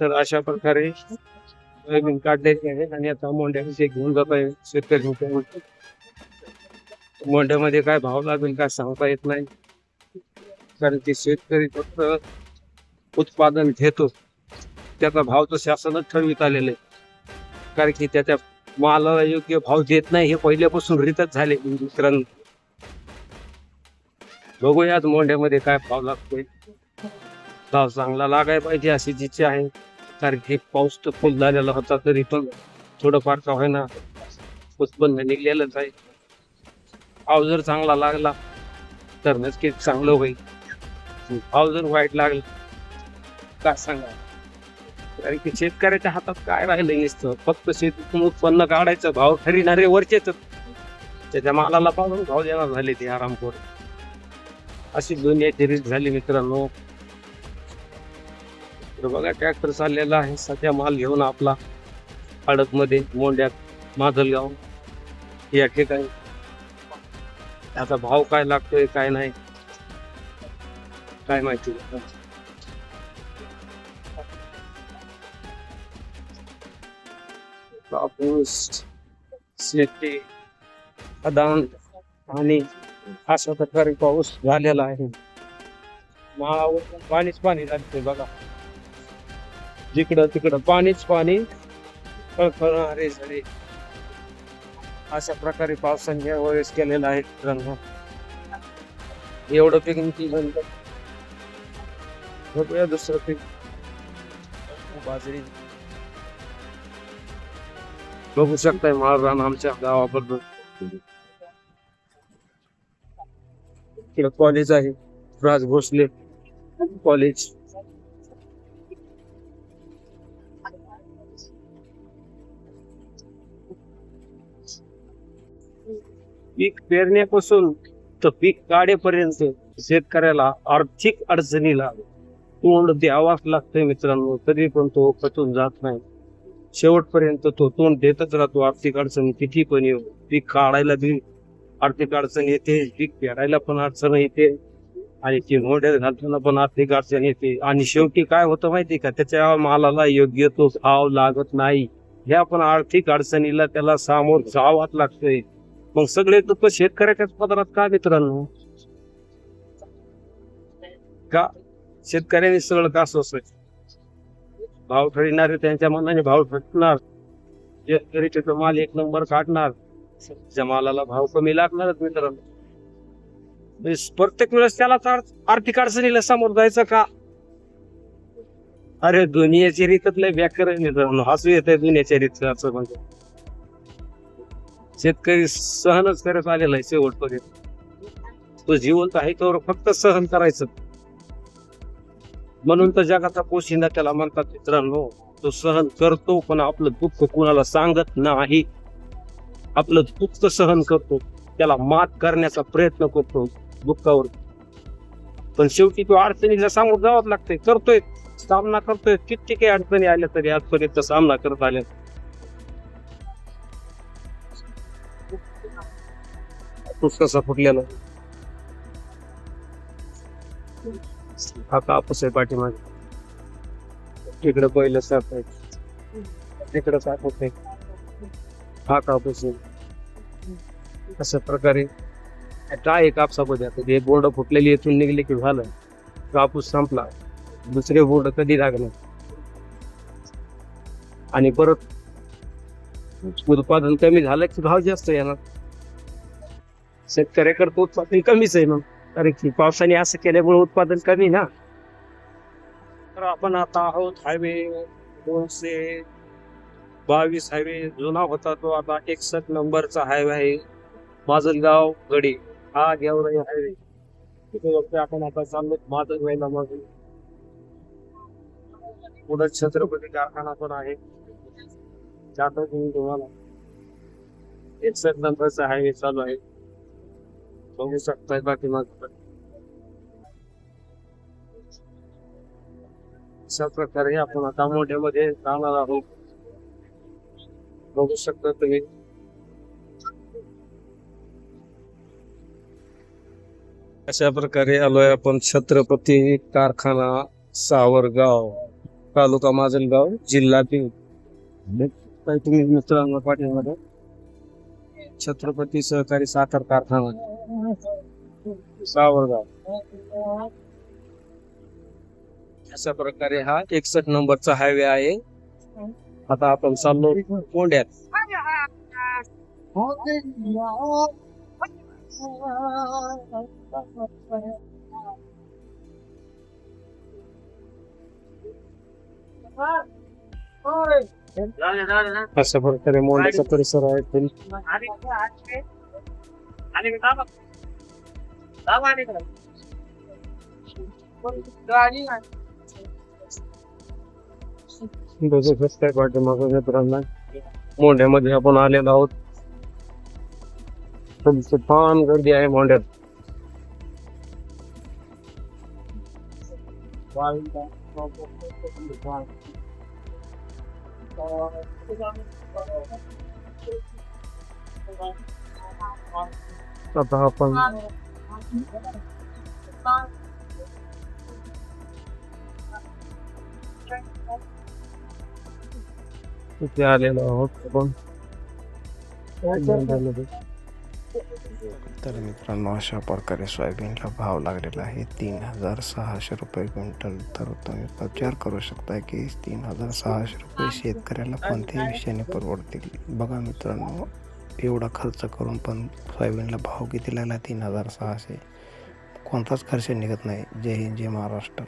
तर अशा प्रकारे सोयाबीन काढलेली आहे आणि आता मोंढ्याचे घेऊन जात आहे शेतकरी मोंढ्यामध्ये मोंड्यामध्ये काय भाव लागेल काय सांगता येत नाही. कारण की शेतकरी फक्त उत्पादन घेतो. त्याचा भाव तर शासनच ठरवित आलेले कारण की त्याच्या मालाला योग्य भाव देत नाही हे पहिल्यापासून रीतच झाले मित्रांनो बघूयात मोंड्यामध्ये काय भाव लागतोय. भाव चांगला लागाय पाहिजे अशी जिची आहे. कारण की पाऊस तर फुल झालेला होता तरी पण थोडंफार का होईना उत्पन्न निघलेलंच आहे. भाव जर चांगला लागला तर नक्कीच चांगलं होईल. भाव जर वाईट लागला काय सांगा? कारण की शेतकऱ्याच्या हातात काय राहिलं नसतं? फक्त शेतीतून उत्पन्न काढायचं भाव ठरणारे वरचेच त्याच्या मालाला पाहून भाव देणार झाले ते आरामखोर. अशी दुनियाची रीत झाली मित्रांनो. तर बघा ट्रॅक्टर चाललेला आहे. सध्या माल घेऊन आपला हडकमध्ये मोंड्यात माजलगाव. या ठिकाणी त्याचा भाव काय लागतोय काय नाही काय माहिती. कापूस शेती अदान आणि अशा प्रकारे पाऊस झालेला आहे. माळावर पाणीच पाणी लागते बघा. जिकडं तिकडं पाणीच पाणी. खळखळणारे झाले अशा प्रकारे पावसाने यावेळेस केलेला आहे मित्रांनो एवढं पीक नंतर बघूया दुसरं पीक. बाजरी. बघू शकताय माळरान आमच्या गावाबद्दल कॉलेज आहे. राज भोसले कॉलेज पीक पेरण्यापासून तर पीक काढेपर्यंत शेतकऱ्याला आर्थिक अडचणीला तोंड द्यावाच लागतंय मित्रांनो. तरी पण तो खचून जात नाही. शेवटपर्यंत तो तोंड देतच राहतो. आर्थिक अडचणी किती पण येऊ. पीक काढायला बी आर्थिक अडचण येते. पीक पेरायला पण अडचण येते. आणि ती मोठ्यात घालताना पण आर्थिक अडचण येते. आणि शेवटी काय होतं माहिती का? त्याच्या मालाला योग्य तो भाव लागत नाही. ह्या पण आर्थिक अडचणीला त्याला सामोर जावाच लागतंय. मग सगळे दुःख शेतकऱ्याच्याच पदरात का मित्रांनो का? शेतकऱ्यांनी सगळं का सोसायचं भाव ठरविणारे त्यांच्या मनाने भाव ठरणार. शेतकरी त्याचा माल एक नंबर काढणार. त्या मालाला भाव कमी लागणारच मित्रांनो. म्हणजे प्रत्येक वेळेस त्याला तर आर्थिक अडचणीला सामोर जायचं का? अरे दुनियाची रीतच लय व्याकरण मित्रांनो. हसू येत दुनियाच्या रीत असं म्हणजे. शेतकरी सहनच करत आलेला आहे शेवटपर्यंत. तो जिवंत आहे तो फक्त सहन करायचं. म्हणून तर जगाचा पोशिंदा त्याला म्हणतात मित्रांनो तो सहन करतो पण आपलं दुःख कुणाला सांगत नाही. आपलं दुःख सहन करतो. त्याला मात करण्याचा प्रयत्न करतो दुःखावर. पण शेवटी तो अडचणीला सामोर जावंच लागतंय करतोय सामना करतोय किती काही अडचणी आल्या तरी आजपर्यंत सामना करत आल्या कापूस कसा फुटलेला? हा कापूस आहे पाठीमागे. तिकडं पहिलं साप आहे तिकडं साप होते हा कापूस आहे अशा प्रकारे काय आहे कापसामध्ये आता. हे बोर्ड फुटलेली येथून निघले की झालं कापूस संपला. दुसरे बोर्ड कधी लागणार? आणि परत उत्पादन कमी झालं की भाव जास्त येणार? शेतकऱ्याकडे उत्पादन कमीच आहे मग कारण की पावसाने असं केल्यामुळे उत्पादन कमी ना. तर आपण आता आहोत हायवे दोनशे बावीस हायवे जुना होता तो आता एकसष्ट नंबरचा हायवे आहे. माजलगाव गडी. हा गेवराई हायवे तिथे बघतोय आपण आता चाललो माजलगावला मग. पुढे छत्रपती कारखाना पण आहे. जातो तुम्ही तुम्हाला. एकसष्ट नंबरचा हायवे चालू आहे. बघू शकताय बाकी अशा प्रकारे आपण आता मोठ्यामध्ये जाणार आहोत बघू शकता तुम्ही अशा प्रकारे आलोय आपण छत्रपती कारखाना सावरगाव तालुका माजलगाव जिल्हा बीड काही तुम्ही मित्रांनो पाठीमध्ये छत्रपती सहकारी साखर कारखाना सावरगाव अशा प्रकारे हा एकसष्ट नंबरचा हायवे आहे आता आपण चाललो कोंड्यात अशा प्रकारे मोंड्याचा परिसर आहे मोंढ्यामध्ये आपण आलेलो आहोत तुमची फान गर्दी आहे मोंढ्यात आता आपण तिथे आलेलो आहोत आपण. तर मित्रांनो अशा प्रकारे सोयाबीनला भाव लागलेला आहे. तीन हजार सहाशे रुपये क्विंटल. तर तुम्ही विचार करू शकता की तीन हजार सहाशे रुपये शेतकऱ्याला कोणत्याही विषयाने परवडतील? बघा मित्रांनो एवढा खर्च करून पण सोयाबीनला भाव किती लागला तीन हजार सहाशे. कोणताच खर्च निघत नाही. जय हिंद जय महाराष्ट्र.